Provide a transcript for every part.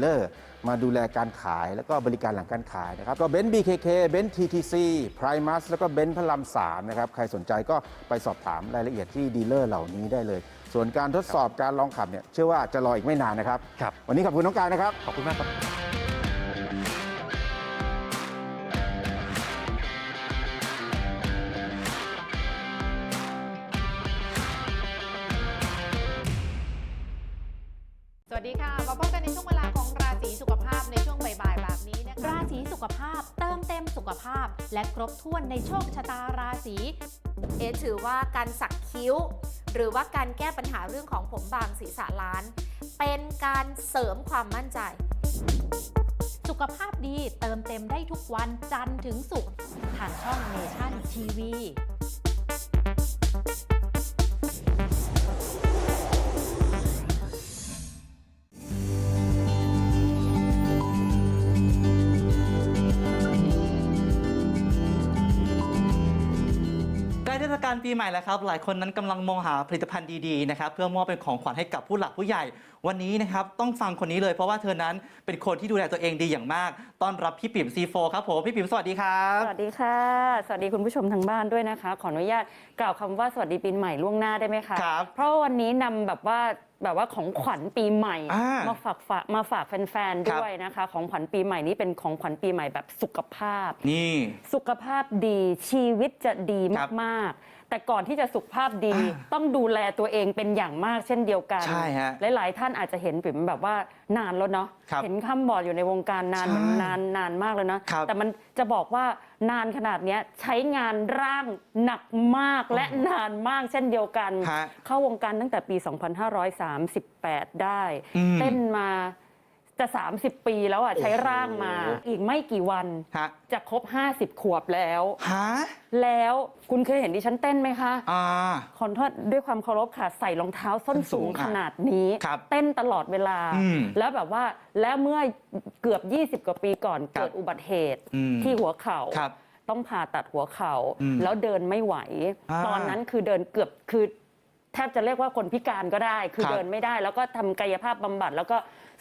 เลอร์มาดูแลการขายแล้วก็บริการหลังการขายนะครับ ก็เบนซ์ BKK เบนซ์ TTC Primus แล้วก็เบนซ์พระราม3นะครับ ใครสนใจก็ไปสอบถามรายละเอียดที่ดีลเลอร์เหล่านี้ได้เลย ส่วนการทดสอบการลองขับเนี่ยเชื่อว่าจะรออีกไม่นานนะครับ ครับ วันนี้ขอบคุณน้องกายนะครับ ขอบคุณมากครับ และครบถ้วนในโชคชะตาราศี เอถือว่าการสักคิ้ว หรือว่าการแก้ปัญหาเรื่องของผมบางศีรษะล้าน เป็นการเสริมความมั่นใจ สุขภาพดีเติมเต็มได้ทุกวันจันทร์ถึงศุกร์ทางช่องเนชั่นทีวี กล้เทศกาลปีใหม่แล้วครับ หลายคนนั้นกำลังมองหาผลิตภัณฑ์ดีๆนะครับเพื่อมอบเป็นของขวัญให้กับผู้หลักผู้ใหญ่ วันนี้นะครับต้องฟังคนนี้เลยเพราะว่าเธอนั้นเป็นคนที่ดูแลตัวเองดีอย่างมาก ต้อนรับพี่ปิ่มซีโฟครับผมพี่ปิ่มสวัสดีครับ สวัสดีค่ะ สวัสดีคุณผู้ชมทางบ้านด้วยนะคะ ขออนุญาตกล่าวคำว่าสวัสดีปีใหม่ล่วงหน้าได้ไหมคะครับเพราะวันนี้นำแบบว่าแบบว่าของขวัญปีใหม่อ่ามาฝากฝากมาฝากแฟนครับๆด้วยนะคะ ของขวัญปีใหม่นี้เป็นของขวัญปีใหม่แบบสุขภาพนี่สุขภาพดีชีวิตจะดีครับมากๆ แต่ก่อนที่จะสุขภาพดีอ่าต้องดูแลตัวเองเป็นอย่างมากเช่นเดียวกัน ใช่ฮะหลายๆ ท่านอาจจะเห็นปิ่มแบบว่านานแล้วเนาะครับเห็นข้ามบอร์ดอยู่ในวงการนานใช่มันนานนานมากเลยนะครับ แต่มันจะบอกว่านานขนาดเนี้ยใช้งานร่างหนักมากและนานมากเช่นเดียวกัน ฮะ เข้าวงการตั้งแต่ปี 2538 ได้ อืม เต้นมา จะ 30 ปีแล้วอะใช้ร่างมา อีกไม่กี่วัน ฮะ จะครบ 50 ขวบแล้ว ฮะแล้วคุณเคยเห็นดิฉันเต้นไหมคะอ่า ขอโทษด้วยความเคารพค่ะ ใส่รองเท้าส้นส้นสูสูงงอะขนาดนี้ ครับเต้นตลอดเวลา อืมแล้วแบบว่าแล้วเมื่อเกือบ 20 กว่าปีก่อนครับเกิดอุบัติเหตุอืมที่หัวเข่า ครับต้องผ่าตัดหัวเข่า อืมแล้วเดินไม่ไหว อ่า ตอนนั้นคือเดินเกือบคือ แทบจะเรียกว่าคนพิการก็ได้ คือครับเดินไม่ได้ แล้วก็ทำกายภาพบำบัดแล้วก็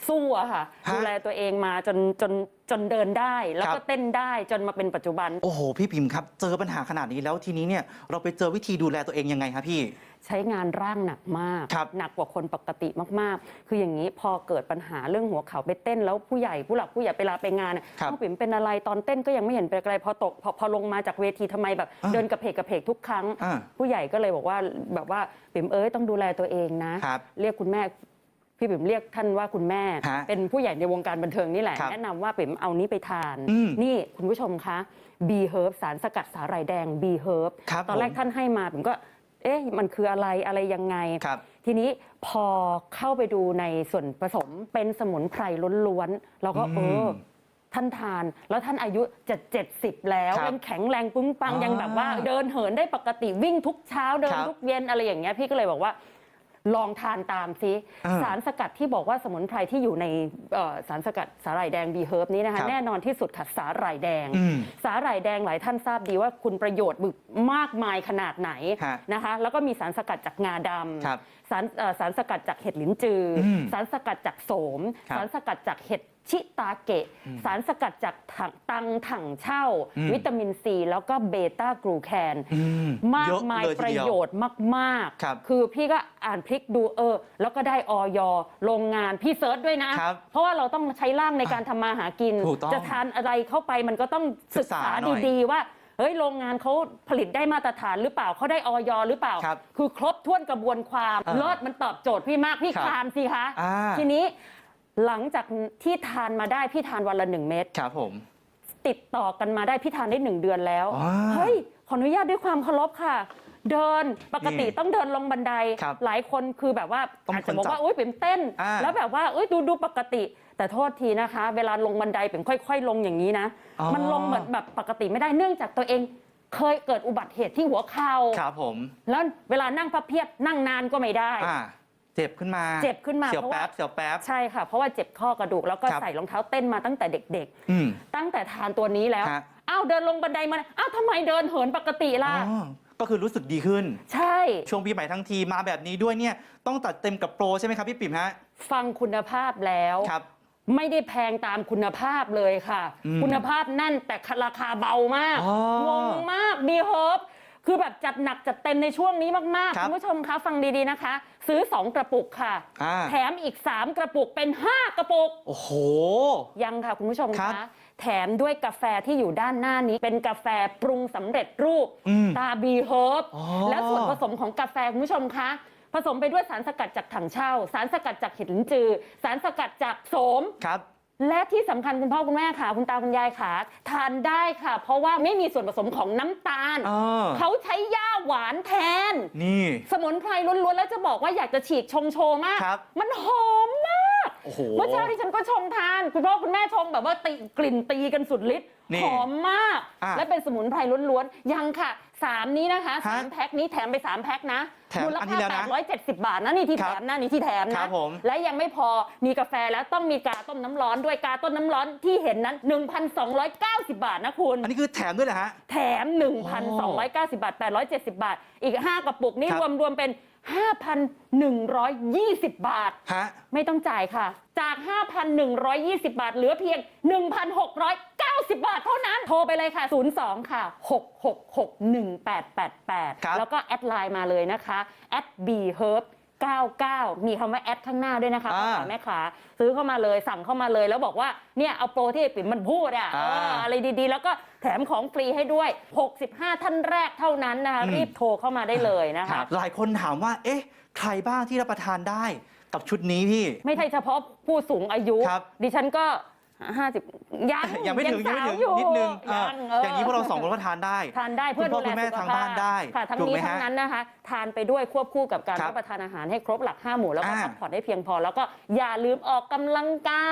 สู้อะค่ะฮะดูแลตัวเองมาจนจนจนเดินได้ แล้วครัก็บ เต้นได้จนมาเป็นปัจจุบัน โอ้โห พี่พิมพ์ครับ เจอปัญหาขนาดนี้แล้วทีนี้เนี่ยเราไปเจอวิธีดูแลตัวเองยังไงครับพี่ ใช้งานร่างหนักมาก ครับหนักกว่าคนปกติมากๆ คืออย่างนี้พอเกิดปัญหาเรื่องหัวเข่าไปเต้น แล้วผู้ใหญ่ผู้หลักผู้ใหญ่ไปลาไปงานเนี่ยครับน้องปิ๋มเป็นอะไรตอนเต้นก็ยังไม่เห็นเป็นอะไรพอตกพอพอลงมาจากเวทีทำไมแบบ อ่าเดินกระเพกกระเพกทุกครั้ง อ่าผู้ใหญ่ก็เลยบอกว่าแบบว่าปิ๋มเอ้ยต้องดูแลตัวเองนะ ครับเรียกคุณแม่พี่ปิ๋มเรียกท่านว่าคุณแม่ ฮะเป็นผู้ใหญ่ในวงการบันเทิงนี่แหละครับแนะนำว่าปิ๋มเอานี้ไปทาน อืมนี่คุณผู้ชมคะ B Herb สารสกัดสาหร่ายแดง B Herb ครับตอนแรกผม ท่านให้มาผมก็ เอ๊ะมันคืออะไรอะไรยังไง ครับ ทีนี้พอเข้าไปดูในส่วนผสมเป็นสมุนไพรล้วนๆเราก็อืมเออท่านทาน แล้วท่านอายุจะ70 แล้วครับยังแข็งแรงปึ้งปัง อ่ายัยังแบบว่าเดินเหินได้ปกติวิ่งทุกเช้าเดินครับ ทุกเย็นอะไรอย่างเงี้ยพี่ก็เลยบอกว่า ลองทานตามซิอ่าสารสกัดที่บอกว่าสมุนไพรที่อยู่ในเอ่อสารสกัดสาหร่ายแดงบีเฮิร์บนี้นะครัคะบแน่นอนที่สุดค่ะสาหร่ายแดง อืมสาหร่ายแดงหลายท่านทราบดีว่าคุณประโยชน์บึกมากมายขนาดไหนฮะนะคะ แล้วก็มีสารสกัดจากงาดครับำสารเอ่อสารสกัดจากเห็ดลิ้นจืออมสารสกัดจากโสม ครับ สารสกัดจากเห็ดชิตาเกะ สารสกัดจากถังตังถังเช่าอืมวิตามินซี แล้วก็เบต้ากรูแคนอืมมากเยอะมายเลยปทีระเดียวโยชน์มากครับๆคือพี่ก็อ่านพลิกดูเออ แล้วก็ได้ออยโรงงานพี่เซิร์ชด้วยนะครับเพราะว่าเราต้องใช้ร่างในการทำมาหากินถูกต้องจะทานอะไรเข้าไปมันก็ต้องศึกศึกษาษาหน่อยดี ๆ ว่าเฮ้ยโรงงานเขาผลิตได้มาตรฐานหรือเปล่าเขาได้ออยหรือเปล่าครับคือครบถ้วนกระบวนความอ่าเลิศมันตอบโจทย์พี่มากพี่ครับทานสิคะอ่าทีนี้ หลังจากที่ทานมาได้พี่ทานวันละหนึ่งเม็ดครับผม ติดต่อกันมาได้พี่ทานได้หนึ่งเดือนแล้ว ว้าเฮ้ย ขออนุญาตด้วยความเคารพค่ะ เดินปกตินี่ต้องเดินลงบันได ครับหลายคนคือแบบว่าต้องอาจจะบอกคนจับว่าอุ้ยเป็นเต้น อ่า แล้วแบบว่าเอ้ยดูดูปกติ แต่โทษทีนะคะ เวลาลงบันไดเป็นค่อย ๆ ลงอย่างนี้นะ อ๋อมันลงเหมือนแบบปกติไม่ได้เนื่องจากตัวเอง เคยเกิดอุบัติเหตุที่หัวเข่าครับผม แล้วเวลานั่งพับเพียบนั่งนานก็ไม่ได้ อ่า เจ็บขึ้นมาเจ็บขึ้นมาเสียวเพราะว่าแป๊บเสียวแป๊บใช่ค่ะ เพราะว่าเจ็บข้อกระดูกแล้วก็ครับใส่รองเท้าเต้นมาตั้งแต่เด็กๆอืมตั้งแต่ทานตัวนี้แล้วฮะอ้าวเดินลงบันไดมาอ้าวทำไมเดินเหินปกติล่ะอ๋อก็คือรู้สึกดีขึ้น ใช่ ช่วงปีใหม่ทั้งทีมาแบบนี้ด้วยเนี่ยต้องตัดเต็มกับโปรใช่ไหมครับพี่ปิ่มฮะ ฟังคุณภาพแล้วครับ ไม่ได้แพงตามคุณภาพเลยค่ะอืมคุณภาพแน่นแต่ราคาเบามากอ๋องงมากบีเฮิร์บ คือแบบจัดหนักจัดเต็มในช่วงนี้มากครัๆ บคุณผู้ชมคะฟังดีๆนะคะ ซื้อ 2 กระปุกค่ะ อ่า แถมอีก 3 กระปุกเป็น 5 กระปุก โอ้โห ยังค่ะ คุณผู้ชมครัคะ บแถมด้วยกาแฟที่อยู่ด้านหน้านี้ เป็นกาแฟปรุงสำเร็จรูปอืมตาบีเฮิร์บอ๋อและส่วนผสมของกาแฟ คุณผู้ชมคะ ผสมไปด้วยสารสกัดจากถังเช่า สารสกัดจากเห็ดลิ้นจือ สารสกัดจากโสม ครับ และที่สำคัญคุณพ่อคุณแม่ค่ะ คุณตาคุณยายค่ะทานได้ค่ะ เพราะว่าไม่มีส่วนผสมของน้ำตาลเออเขาใช้หญ้าหวานแทน นี่ สมุนไพรล้วนๆแล้วจะบอกว่าอยากจะฉีกชงโชว์มากครับมันหอมมากโอ้โหเมื่อเช้าที่ฉันก็ชงทาน คุณพ่อคุณแม่ชงแบบว่าตีกลิ่นตีกันสุดฤทธิ์นี่หอมมากอะและเป็นสมุนไพรล้วนๆยังค่ะ สามนี้นะคะสามฮะแพ็คนี้แถมไปสามแพ็คนะแถมมูลอันนี้ค่าแล้วนะ870 บาทนะนี่ที่ครัแถบมนะนี่ที่แถมครันะบผมและยังไม่พอมีกาแฟแล้วต้องมีกาต้มน้ำร้อนด้วยกาต้มน้ำร้อนที่เห็นนั้น 1,290 บาทนะคุณ อันนี้คือแถมด้วยเหรอฮะ แถม 1,290 บาท 870 บาท อีก 5 กระปุกนี่ครับรวมรวมๆเป็น 5,120 บาทฮะไม่ต้องจ่ายค่ะ จาก 5,120 บาท เหลือเพียง 1,690บาทเท่านั้น โทรไปเลยค่ะ 02 ค่ะ 6661888 ครับ แล้วก็แอดไลน์มาเลยนะคะแอด b h e r b 99 มีคำว่าแอดข้างหน้าด้วยนะคะพ่ออ่าค้าแม่ค้าซื้อเข้ามาเลยสั่งเข้ามาเลย แล้วบอกว่าเนี่ยเอาโปรที่ไอ้ปิ่มมันพูดอะอ่าเอออะไรดีๆ แล้วก็แถมของฟรีให้ด้วย 65 ท่านแรกเท่านั้นนะคะอืม รีบโทรเข้ามาได้เลยนะคะหลายคนถามว่า เอ๊ะ ใครบ้างที่รับประทานได้กับชุดนี้พี่ ไม่ใช่เฉพาะผู้สูงอายุ ครับดิฉันก็ 50ยังยังไม่ถึงยังไม่สาถึวงอยู่นิดนึงเออยังอย่างนี้พวกเราสองคนก็ทานได้ ทานได้เพื่อคุณพ่ดูอแลคุณแม่สุขทางภาบ้าพนได้ค่ะทั้งถูกนี้ไหมทั้งฮะนั้นนะคะ ทานไปด้วยควบคู่กับการครับรับประทานอาหารให้ครบหลัก5หมู่แล้วก็อ่าพักผ่อนได้เพียงพอ แล้วก็อย่าลืมออกกำลังกา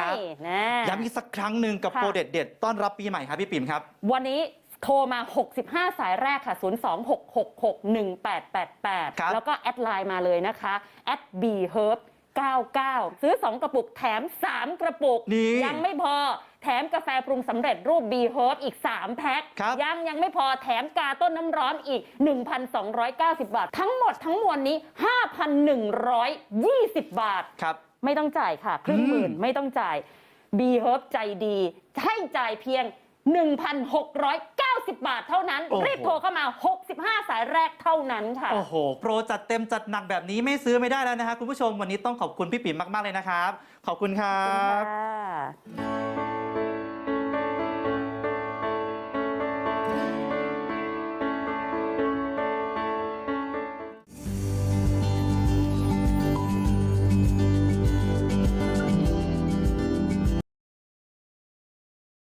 ครับยนะ ย้ำอีกสักครั้งหนึ่งกับค่ะ โปรเด็ดๆต้อนรับปีใหม่ครับพี่ปิ่มครับ วันนี้โทรมา 65 สายแรกค่ะครับ026661888แล้วก็แอดไลน์มาเลยนะคะแอด b h e r b 99 ซื้อ 2 กระปุกแถม 3 กระปุก นี่ยังไม่พอแถมกาแฟปรุงสำเร็จรูป b h e r b อีก 3 แพ็คครับ ยังยังไม่พอแถมกาต้นน้ำร้อนอีก 1,290 บาท ทั้งหมดทั้งมวลนี้ 5,120 บาท ครับ ไม่ต้องจ่ายค่ะ ครึ่งหมื่นอืมไม่ต้องจ่าย b h e r b ใจดีให้จ่ายเพียง 1,690 บาทเท่านั้น โอ้โห รีบโทรเข้ามา 65 สายแรกเท่านั้นค่ะ โอ้โห โปรจัดเต็มจัดหนักแบบนี้ไม่ซื้อไม่ได้แล้วนะครับคุณผู้ชมวันนี้ต้องขอบคุณพี่ปิ่มมาก ๆ เลยนะครับ ขอบคุณครัขอบคุณบ ค่ะ